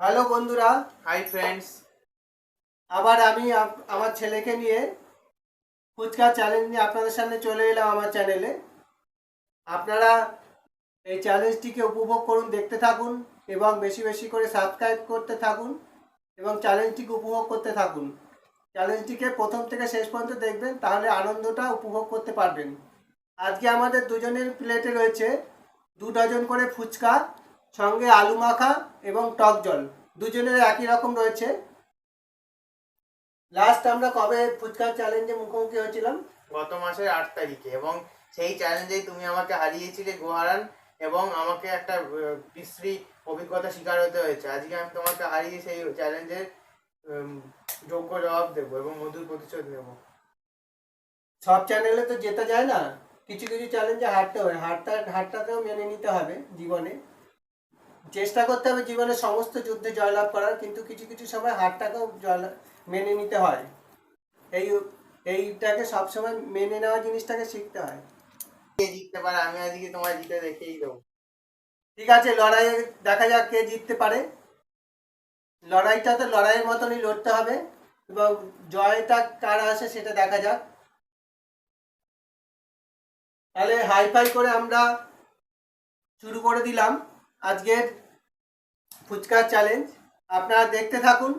Hello বন্ধুরা। Hi friends আবার আমি আমার ছেলেকে নিয়ে ফুচকা চ্যালেঞ্জ নিয়ে আপনাদের সামনে চলে এলাম আমার চ্যানেলে আপনারা এই চ্যালেঞ্জটিকে উপভোগ করুন দেখতে থাকুন এবং বেশি বেশি করে সাবস্ক্রাইব করতে থাকুন এবং চ্যালেঞ্জটিকে উপভোগ করতে থাকুন। চ্যালেঞ্জটিকে প্রথম থেকে শেষ পর্যন্ত দেখবেন তাহলে আনন্দটা উপভোগ করতে পারবেন। আজকে আমাদের দুজনের প্লেটে রয়েছে দু ডজন করে ফুচকা সঙ্গে আলু মাখা এবং টক জল। দুজনের একই রকম রয়েছে। লাস্ট আমরা কবে ফুচকার চ্যালেঞ্জে মুখোমুখি হয়েছিলাম? গত মাসের আট তারিখে এবং সেই চ্যালেঞ্জেই তুমি আমাকে হারিয়েছিলে গোহারান এবং আমাকে একটা বিশ্রী অভিজ্ঞতা শিকার হতে হয়েছে। আজকে আমি তোমাকে হারিয়ে সেই চ্যালেঞ্জের যোগ্য জবাব দেবো এবং মধুর প্রতিশোধ নেব। সব চ্যানেলে তো যেতে যায় না। কিছু কিছু চ্যালেঞ্জে হারতে হয়। হারটা হারটাতেও মেনে নিতে হবে জীবনে। চেষ্টা করতে হবে জীবনে সমস্ত যুদ্ধে জয়লাভ করার কিন্তু কিছু কিছু সময় হারটাকেও জয়লাভ মেনে নিতে হয়। এই এইটাকে সবসময় মেনে নেওয়া জিনিসটাকে শিখতে হয়। কে জিততে পারে? আমি আজকে তোমার জিতে দেখেই দেবো। ঠিক আছে লড়াইয়ে দেখা যাক কে জিততে পারে। লড়াইটা তো লড়াইয়ের মতনই লড়তে হবে এবং জয়টা কার আসে সেটা দেখা যাক। তাহলে হাই ফাই করে আমরা শুরু করে দিলাম। আজকের ফুচকার চ্যালেঞ্জ আপনারা দেখতে থাকুন।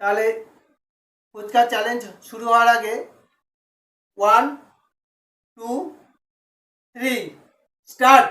তাহলে ফুচকার চ্যালেঞ্জ শুরু হওয়ার আগে one two three start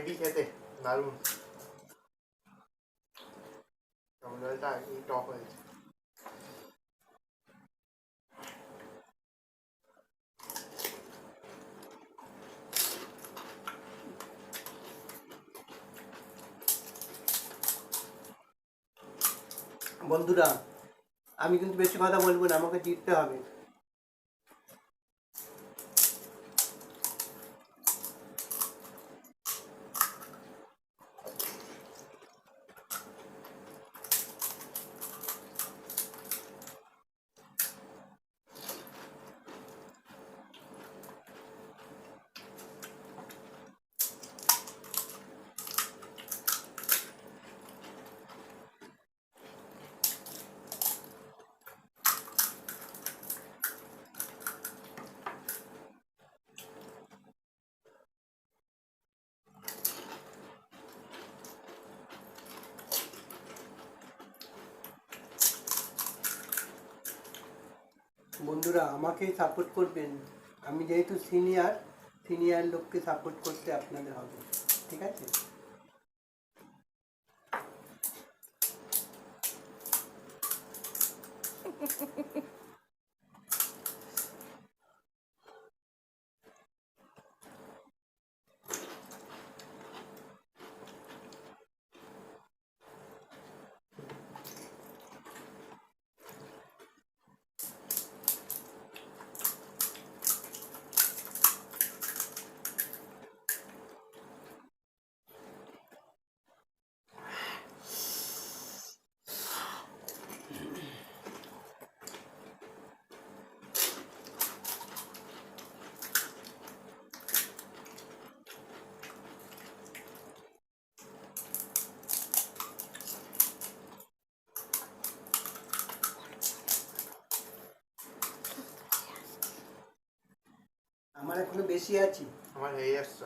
heavy খেতে দারুণ জলটা এই টক হয়েছে বন্ধুরা, আমি কিন্তু বেশি কথা বলব না, আমাকে জিততে হবে। বন্ধুরা, আমাকে সাপোর্ট করবেন। আমি যেহেতু সিনিয়র সিনিয়র লোককে সাপোর্ট করতে আপনাদের হবে, ঠিক আছে? এখনও বেশি আছি। আমার হয়ে যাচ্ছে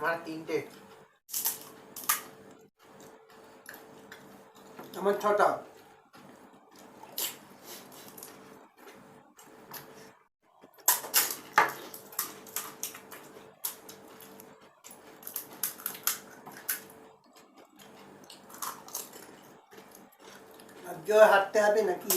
আমার তিনটে। আমার ছটা। আজকেও হাঁটতে হবে নাকি?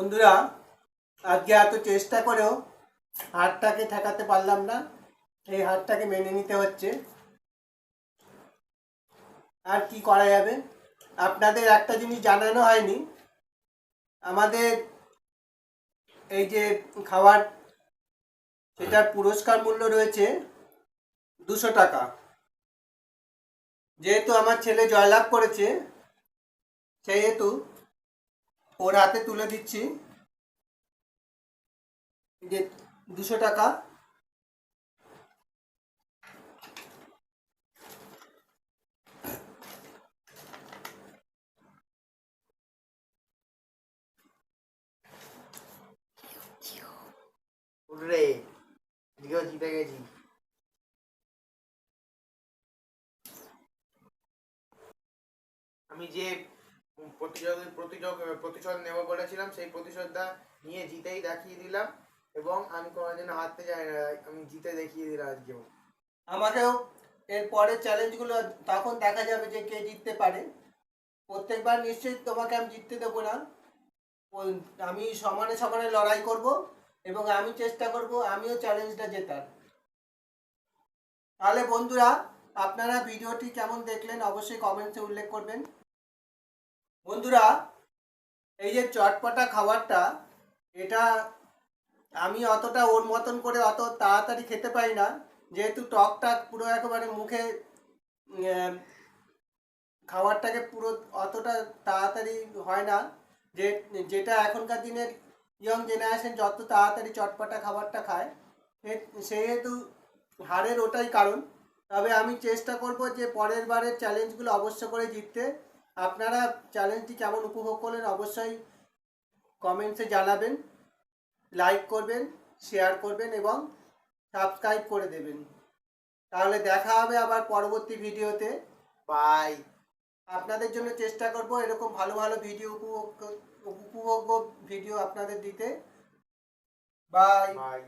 বন্ধুরা, আজকে এত চেষ্টা করেও হাটটাকে ঠেকাতে পারলাম না। এই হাটটাকে মেনে নিতে হচ্ছে। আর কি করা যাবে? আপনাদের একটা জিনিস জানানো হয়নি। আমাদের এই যে খাবার সেটার পুরস্কার মূল্য রয়েছে দুশো টাকা। যেহেতু আমার ছেলে জয়লাভ করেছে, সেহেতু ওর হাতে তুলে দিচ্ছি। যে দুশো টাকা। গেছি। আমি যে প্রতিযোগ প্রতিযোগ, প্রতিশোধ নেব বলেছিলাম, সেই প্রতিশোধটা নিয়ে জিতেই দেখিয়ে দিলাম এবং আমি কোনোদিনও হারতে চাই না, আমি জিতে দেখিয়ে দিলাম আজকেও। আমাকেও এর পরের চ্যালেঞ্জগুলো তখন দেখা যাবে যে কে জিততে পারে। প্রত্যেকবার নিশ্চয়ই তোমাকে আমি জিততে দেবো না। আমি সমানে সমানে লড়াই করব এবং আমি চেষ্টা করব আমিও চ্যালেঞ্জটা জেতার। তাহলে বন্ধুরা, আপনারা ভিডিওটি কেমন দেখলেন অবশ্যই কমেন্টসে উল্লেখ করবেন। বন্ধুরা, এই যে চটপটা খাবারটা, এটা আমি অতটা ওর মতন করে অত তাড়াতাড়ি খেতে পারি না। যেহেতু টকটা পুরো একেবারে মুখে খাবারটাকে পুরো অতটা তাড়াতাড়ি হয় না। যে, যেটা এখনকার দিনের ইয়ং জেনারেশন যত তাড়াতাড়ি চটপটা খাবারটা খায় সেহেতু হারের ওটাই কারণ। তবে আমি চেষ্টা করব যে পরের বারের চ্যালেঞ্জগুলো অবশ্য করে জিততে। আপনারা চ্যালেঞ্জটি কেমন উপভোগ করলেন অবশ্যই কমেন্টসে জানাবেন লাইক করবেন শেয়ার করবেন এবং সাবস্ক্রাইব করে দেবেন। তাহলে দেখা হবে আবার পরবর্তী ভিডিওতে। বাই আপনাদের জন্য চেষ্টা করব এরকম ভালো ভালো ভিডিও উপভোগ উপভোগ্য ভিডিও আপনাদের দিতে। Bye bye